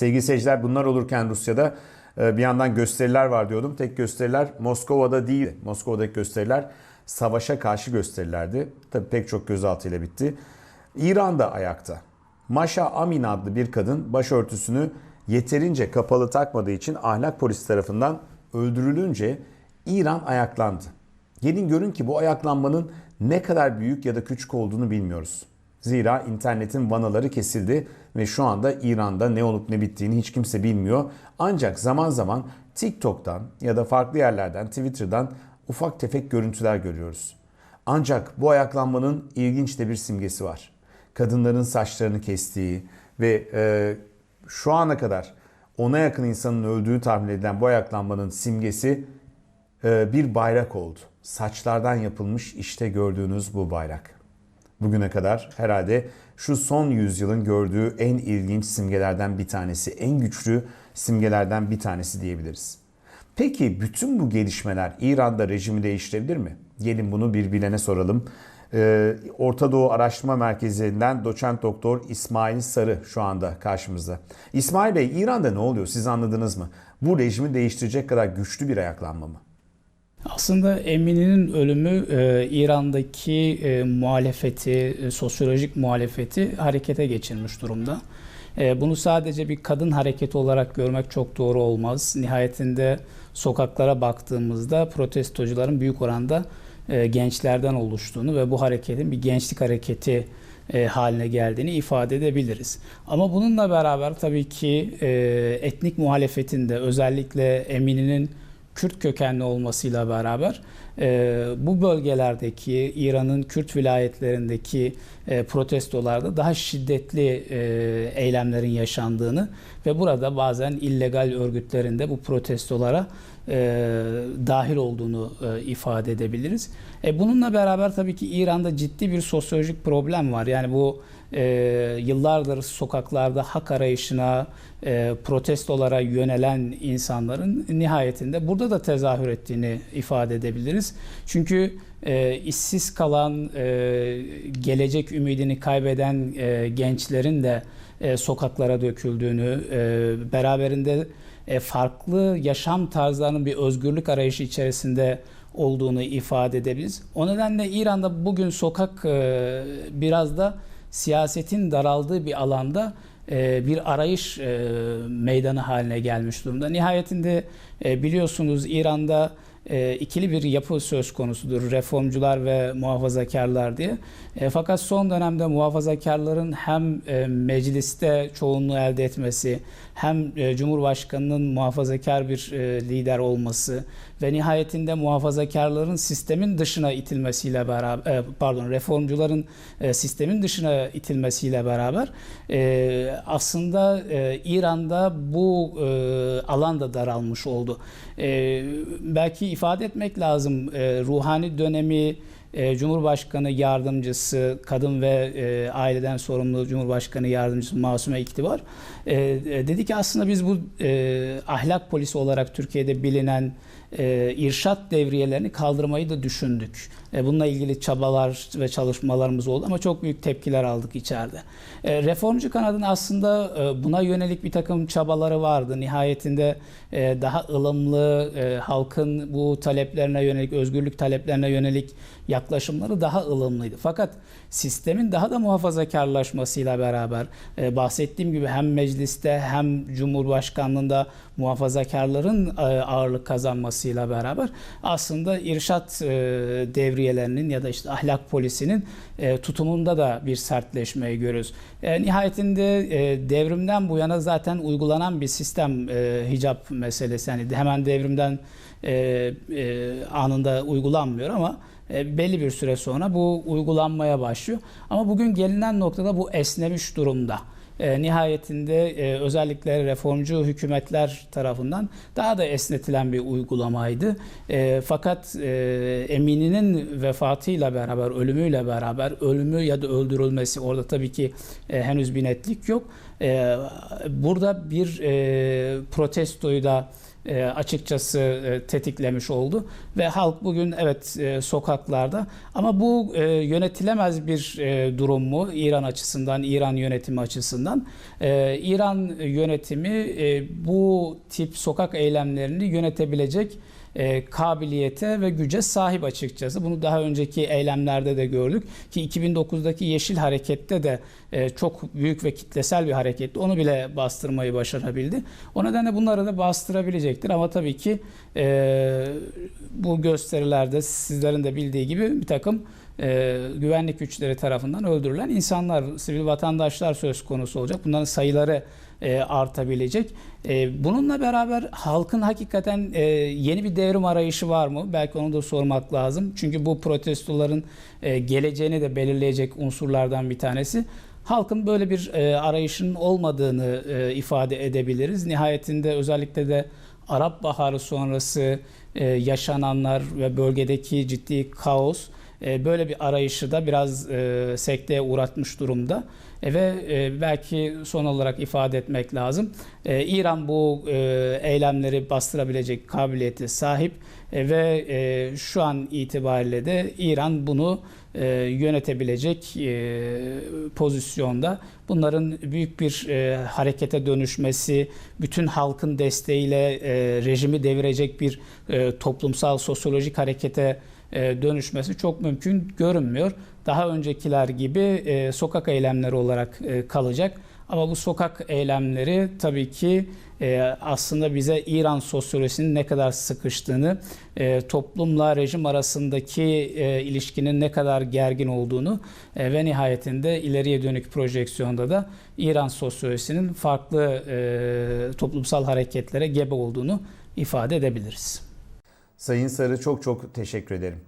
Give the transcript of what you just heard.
Sevgili seyirciler bunlar olurken Rusya'da e, bir yandan gösteriler var diyordum. Tek gösteriler Moskova'da değil. Moskova'daki gösteriler savaşa karşı gösterilerdi. Tabii pek çok gözaltıyla bitti. İran'da ayakta. Maşa Amin adlı bir kadın başörtüsünü yeterince kapalı takmadığı için ahlak polisi tarafından öldürülünce İran ayaklandı. Gelin görün ki bu ayaklanmanın ne kadar büyük ya da küçük olduğunu bilmiyoruz. Zira internetin vanaları kesildi ve şu anda İran'da ne olup ne bittiğini hiç kimse bilmiyor. Ancak zaman zaman TikTok'tan ya da farklı yerlerden, Twitter'dan ufak tefek görüntüler görüyoruz. Ancak bu ayaklanmanın ilginç de bir simgesi var. Kadınların saçlarını kestiği ve e, şu ana kadar ona yakın insanın öldüğü tahmin edilen bu ayaklanmanın simgesi e, bir bayrak oldu. Saçlardan yapılmış işte gördüğünüz bu bayrak. Bugüne kadar herhalde şu son yüzyılın gördüğü en ilginç simgelerden bir tanesi, en güçlü simgelerden bir tanesi diyebiliriz. Peki bütün bu gelişmeler İran'da rejimi değiştirebilir mi? Gelin bunu bir bilene soralım. Ee, Orta Doğu Araştırma Merkezi'nden doçent doktor İsmail Sarı şu anda karşımızda. İsmail Bey İran'da ne oluyor siz anladınız mı? Bu rejimi değiştirecek kadar güçlü bir ayaklanma mı? Aslında Emini'nin ölümü e, İran'daki e, muhalefeti, e, sosyolojik muhalefeti harekete geçirmiş durumda. E, bunu sadece bir kadın hareketi olarak görmek çok doğru olmaz. Nihayetinde sokaklara baktığımızda protestocuların büyük oranda e, gençlerden oluştuğunu ve bu hareketin bir gençlik hareketi e, haline geldiğini ifade edebiliriz. Ama bununla beraber tabii ki e, etnik muhalefetin de özellikle Emini'nin Kürt kökenli olmasıyla beraber e, bu bölgelerdeki İran'ın Kürt vilayetlerindeki e, protestolarda daha şiddetli e, eylemlerin yaşandığını ve burada bazen illegal örgütlerinde bu protestolara e, dahil olduğunu e, ifade edebiliriz. E, bununla beraber tabii ki İran'da ciddi bir sosyolojik problem var. Yani bu e, yıllardır sokaklarda hak arayışına, e, protestolara yönelen insanların nihayetinde burada da tezahür ettiğini ifade edebiliriz. Çünkü e, işsiz kalan, e, gelecek ümidini kaybeden e, gençlerin de e, sokaklara döküldüğünü, e, beraberinde e, farklı yaşam tarzlarının bir özgürlük arayışı içerisinde olduğunu ifade edebiliriz. O nedenle İran'da bugün sokak e, biraz da siyasetin daraldığı bir alanda e, bir arayış e, meydanı haline gelmiş durumda. Nihayetinde e, biliyorsunuz İran'da ikili bir yapı söz konusudur. Reformcular ve muhafazakarlar diye. Fakat son dönemde muhafazakarların hem mecliste çoğunluğu elde etmesi hem Cumhurbaşkanı'nın muhafazakar bir lider olması ve nihayetinde muhafazakarların sistemin dışına itilmesiyle beraber pardon reformcuların sistemin dışına itilmesiyle beraber aslında İran'da bu alan da daralmış oldu. Belki ifade etmek lazım. Ruhani dönemi Cumhurbaşkanı yardımcısı, kadın ve aileden sorumlu Cumhurbaşkanı yardımcısı Masume İktibar. Dedi ki aslında biz bu ahlak polisi olarak Türkiye'de bilinen e, irşat devriyelerini kaldırmayı da düşündük. E, bununla ilgili çabalar ve çalışmalarımız oldu ama çok büyük tepkiler aldık içeride. E, reformcu kanadın aslında e, buna yönelik bir takım çabaları vardı. Nihayetinde e, daha ılımlı, e, halkın bu taleplerine yönelik, özgürlük taleplerine yönelik yaklaşımları daha ılımlıydı. Fakat sistemin daha da muhafazakarlaşmasıyla beraber e, bahsettiğim gibi hem mecliste hem Cumhurbaşkanlığında muhafazakarların e, ağırlık kazanmasıyla beraber aslında irşat e, devriyelerinin ya da işte ahlak polisinin e, tutumunda da bir sertleşmeyi görüyoruz. Nihayetinde devrimden bu yana zaten uygulanan bir sistem hicap meselesi. Yani hemen devrimden anında uygulanmıyor ama belli bir süre sonra bu uygulanmaya başlıyor. Ama bugün gelinen noktada bu esnemiş durumda. E, nihayetinde e, özellikle reformcu hükümetler tarafından daha da esnetilen bir uygulamaydı. E, fakat e, Emini'nin vefatıyla beraber, ölümüyle beraber, ölümü ya da öldürülmesi orada tabii ki henüz bir netlik yok. Burada bir e, protestoyu da e, açıkçası e, tetiklemiş oldu ve halk bugün evet e, sokaklarda ama bu yönetilemez bir durum mu İran açısından, İran yönetimi açısından? İran yönetimi bu tip sokak eylemlerini yönetebilecek e, kabiliyete ve güce sahip açıkçası. Bunu daha önceki eylemlerde de gördük ki 2009'daki Yeşil Hareket'te de e, çok büyük ve kitlesel bir hareketti. Onu bile bastırmayı başarabildi. O nedenle bunları da bastırabilecektir ama tabii ki e, bu gösterilerde sizlerin de bildiği gibi bir takım e, güvenlik güçleri tarafından öldürülen insanlar, sivil vatandaşlar söz konusu olacak. Bunların sayıları e, artabilecek. E, bununla beraber halkın hakikaten e, yeni bir devrim arayışı var mı? Belki onu da sormak lazım. Çünkü bu protestoların e, geleceğini de belirleyecek unsurlardan bir tanesi. Halkın böyle bir e, arayışının olmadığını e, ifade edebiliriz. Nihayetinde özellikle de Arap Baharı sonrası e, yaşananlar ve bölgedeki ciddi kaos e, böyle bir arayışı da biraz e, sekteye uğratmış durumda. Ve e, belki son olarak ifade etmek lazım. E, İran bu e, eylemleri bastırabilecek kabiliyete sahip ve şu an itibariyle de İran bunu yönetebilecek pozisyonda. Bunların büyük bir harekete dönüşmesi, bütün halkın desteğiyle rejimi devirecek bir toplumsal sosyolojik harekete dönüşmesi çok mümkün görünmüyor. Daha öncekiler gibi e, sokak eylemleri olarak e, kalacak. Ama bu sokak eylemleri tabii ki e, aslında bize İran sosyolojisinin ne kadar sıkıştığını, e, toplumla rejim arasındaki e, ilişkinin ne kadar gergin olduğunu e, ve nihayetinde ileriye dönük projeksiyonda da İran sosyolojisinin farklı e, toplumsal hareketlere gebe olduğunu ifade edebiliriz. Sayın Sarı çok çok teşekkür ederim.